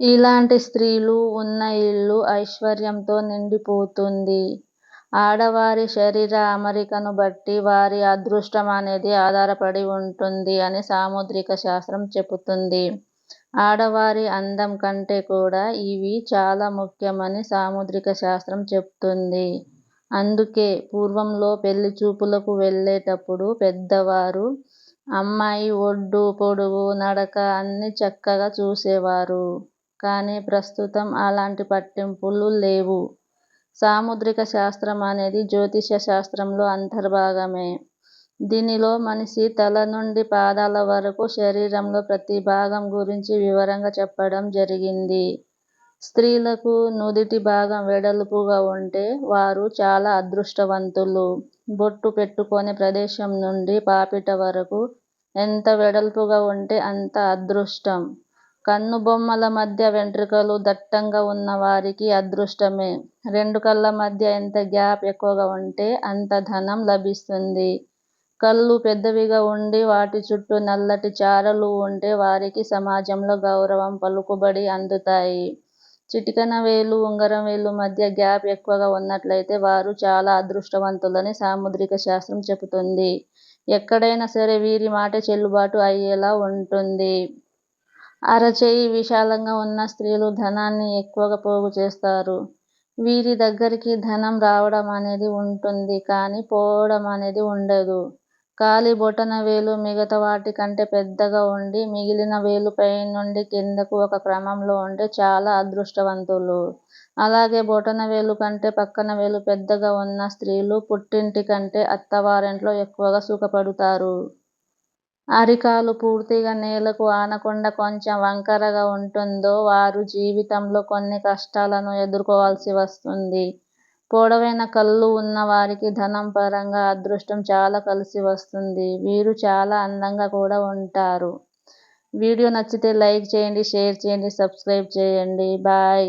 ఇలాంటి స్త్రీలు ఉన్న ఇల్లు ఐశ్వర్యంతో నిండిపోతుంది. ఆడవారి శరీర అమరికను బట్టి వారి అదృష్టం అనేది ఆధారపడి ఉంటుంది అని సాముద్రిక శాస్త్రం చెపుతుంది. ఆడవారి అందం కంటే కూడా ఇవి చాలా ముఖ్యమని సాముద్రిక శాస్త్రం చెప్తుంది. అందుకే పూర్వంలో పెళ్ళి చూపులకు వెళ్ళేటప్పుడు పెద్దవారు అమ్మాయి ఒడ్డు పొడవు, నడక అన్నీ చక్కగా చూసేవారు. కానీ ప్రస్తుతం అలాంటి పట్టింపులు లేవు. సాముద్రిక శాస్త్రం అనేది జ్యోతిష శాస్త్రంలో అంతర్భాగమే. దీనిలో మనిషి తల నుండి పాదాల వరకు శరీరంలో ప్రతి భాగం గురించి వివరంగా చెప్పడం జరిగింది. స్త్రీలకు నుదిటి భాగం వెడల్పుగా ఉంటే వారు చాలా అదృష్టవంతులు. బొట్టు పెట్టుకునే ప్రదేశం నుండి పాపిట వరకు ఎంత వెడల్పుగా ఉంటే అంత అదృష్టం. కన్నుబొమ్మల మధ్య వెంట్రుకలు దట్టంగా ఉన్న వారికి అదృష్టమే. రెండు కళ్ళ మధ్య ఎంత గ్యాప్ ఎక్కువగా ఉంటే అంత ధనం లభిస్తుంది. కళ్ళు పెద్దవిగా ఉండి వాటి చుట్టూ నల్లటి చారలు ఉంటే వారికి సమాజంలో గౌరవం, పలుకుబడి అందుతాయి. చిటికెన వేలు, ఉంగరం వేలు మధ్య గ్యాప్ ఎక్కువగా ఉన్నట్లయితే వారు చాలా అదృష్టవంతులని సాముద్రిక శాస్త్రం చెబుతుంది ఎక్కడైనా సరే వీరి మాటే చెల్లుబాటు అయ్యేలా ఉంటుంది. అరచేయి విశాలంగా ఉన్న స్త్రీలు ధనాన్ని ఎక్కువగా పోగు చేస్తారు. వీరి దగ్గరికి ధనం రావడం అనేది ఉంటుంది కానీ పోవడం అనేది ఉండదు. కాలి బొటన వేలు మిగతా వాటి కంటే పెద్దగా ఉండి మిగిలిన వేలు పైనుండి కిందకు ఒక క్రమంలో ఉంటే చాలా అదృష్టవంతులు. అలాగే బొటన వేలు కంటే పక్కన వేలు పెద్దగా ఉన్న స్త్రీలు పుట్టింటి కంటే అత్తవారింట్లో ఎక్కువగా సుఖపడుతారు. అరికాలు పూర్తిగా నేలకు ఆనకుండా కొంచెం వంకరగా ఉంటుందో వారు జీవితంలో కొన్ని కష్టాలను ఎదుర్కోవాల్సి వస్తుంది. పొడవైన కళ్ళు ఉన్న వారికి ధనం పరంగా అదృష్టం చాలా కలిసి వస్తుంది. వీరు చాలా అందంగా కూడా ఉంటారు. వీడియో నచ్చితే లైక్ చేయండి, షేర్ చేయండి, సబ్స్క్రైబ్ చేయండి. బాయ్